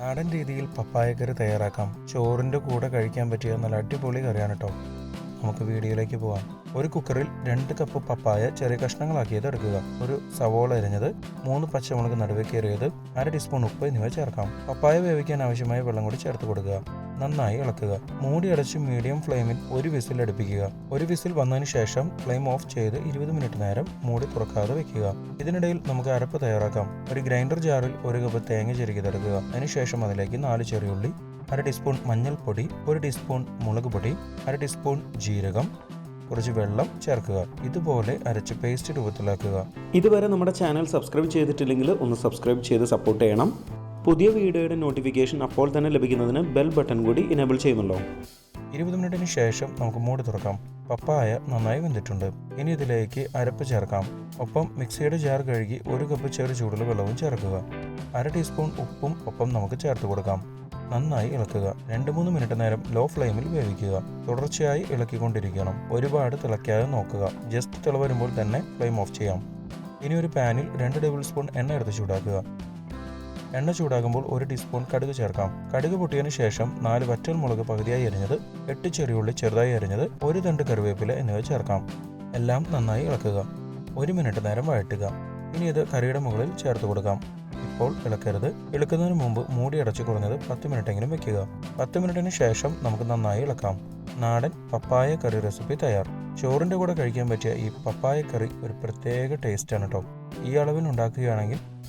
നാടൻ രീതിയിൽ പപ്പായ കറി തയ്യാറാക്കാം. ചോറിന്റെ കൂടെ കഴിക്കാൻ പറ്റിയ നല്ല അടിപൊളി കറിയാണ് കേട്ടോ നമുക്ക് വീഡിയോയിലേക്ക് പോവാം. ഒരു കുക്കറിൽ രണ്ട് കപ്പ് പപ്പായ ചെറിയ കഷ്ണങ്ങളാക്കിയത് എടുക്കുക. ഒരു സവോള അരിഞ്ഞത് മൂന്ന് പച്ചമുളക് നടുവേ കയറിയത് അര ടീസ്പൂൺ ഉപ്പ് എന്നിവ ചേർക്കാം. പപ്പായ വേവിക്കാൻ ആവശ്യമായ വെള്ളം കൂടി ചേർത്ത് കൊടുക്കുക. നന്നായി ഇളക്കുക. മൂടി അടച്ച് മീഡിയം ഫ്ലെയിമിൽ ഒരു വിസിൽ അടുപ്പിക്കുക. ഒരു വിസിൽ വന്നതിന് ശേഷം ഫ്ലെയിം ഓഫ് ചെയ്ത് ഇരുപത് മിനിറ്റ് നേരം മൂടി തുറക്കാതെ വെക്കുക. ഇതിനിടയിൽ നമുക്ക് അരപ്പ് തയ്യാറാക്കാം. ഒരു ഗ്രൈൻഡർ ജാറിൽ ഒരു കപ്പ് തേങ്ങ ചെരുക്കി തടുക്കുക. അതിനുശേഷം അതിലേക്ക് നാല് ചെറിയുള്ളി അര ടീസ്പൂൺ മഞ്ഞൾപ്പൊടി ഒരു ടീസ്പൂൺ മുളക് പൊടി അര ടീസ്പൂൺ ജീരകം കുറച്ച് വെള്ളം ചേർക്കുക. ഇതുപോലെ അരച്ച് പേസ്റ്റ് രൂപത്തിലാക്കുക. ഇതുവരെ നമ്മുടെ ചാനൽ സബ്സ്ക്രൈബ് ചെയ്തിട്ടില്ലെങ്കിൽ ഒന്ന് സബ്സ്ക്രൈബ് ചെയ്ത് സപ്പോർട്ട് ചെയ്യണം. പുതിയ വീഡിയോയുടെ നോട്ടിഫിക്കേഷൻ അപ്പോൾ തന്നെ ലഭിക്കുന്നതിന് ബെൽ ബട്ടൺ കൂടി ഇനേബിൾ ചെയ്യുന്നുണ്ടോ ഇരുപത് മിനിറ്റിന് ശേഷം നമുക്ക് മൂടി തുറക്കാം. പപ്പായ നന്നായി വെന്തിട്ടുണ്ട്. ഇനി ഇതിലേക്ക് അരപ്പ് ചേർക്കാം. ഒപ്പം മിക്സിയുടെ ജാർ കഴുകി ഒരു കപ്പ് ചെറു ചൂടുള്ള വെള്ളവും ചേർക്കുക. അര ടീസ്പൂൺ ഉപ്പും ഒപ്പം നമുക്ക് ചേർത്ത് കൊടുക്കാം. നന്നായി ഇളക്കുക. രണ്ട് മൂന്ന് മിനിറ്റ് നേരം ലോ ഫ്ലെയിമിൽ വേവിക്കുക. തുടർച്ചയായി ഇളക്കിക്കൊണ്ടിരിക്കണം. ഒരുപാട് തിളയ്ക്കാതെ നോക്കുക. ജസ്റ്റ് തിളവരുമ്പോൾ തന്നെ ഫ്ലെയിം ഓഫ് ചെയ്യാം. ഇനി ഒരു പാനിൽ രണ്ട് ടേബിൾ സ്പൂൺ എണ്ണ എടുത്ത് ചൂടാക്കുക. എണ്ണ ചൂടാകുമ്പോൾ ഒരു ടീസ്പൂൺ കടുക് ചേർക്കാം. കടുക് പൊട്ടിയതിന് ശേഷം നാല് വറ്റൽ മുളക് പകുതിയായി അരിഞ്ഞത് എട്ട് ചെറിയുള്ളി ചെറുതായി അരിഞ്ഞത് ഒരു തണ്ട് കറിവേപ്പില എന്നിവ ചേർക്കാം. എല്ലാം നന്നായി ഇളക്കുക. ഒരു മിനിറ്റ് നേരം വഴറ്റുക. ഇനി ഇത് കറിയുടെ മുകളിൽ ചേർത്ത് കൊടുക്കാം. ഇപ്പോൾ ഇളക്കരുത്. ഇളക്കുന്നതിന് മുമ്പ് മൂടി അടച്ച് കുറഞ്ഞത് പത്ത് മിനിറ്റെങ്കിലും വെക്കുക. പത്ത് മിനിറ്റിന് ശേഷം നമുക്ക് നന്നായി ഇളക്കാം. നാടൻ പപ്പായ കറി റെസിപ്പി തയ്യാർ. ചോറിന്റെ കൂടെ കഴിക്കാൻ പറ്റിയ ഈ പപ്പായ കറി ഒരു പ്രത്യേക ടേസ്റ്റാണ് കേട്ടോ ഈ അളവിൽ ഉണ്ടാക്കുകയാണെങ്കിൽ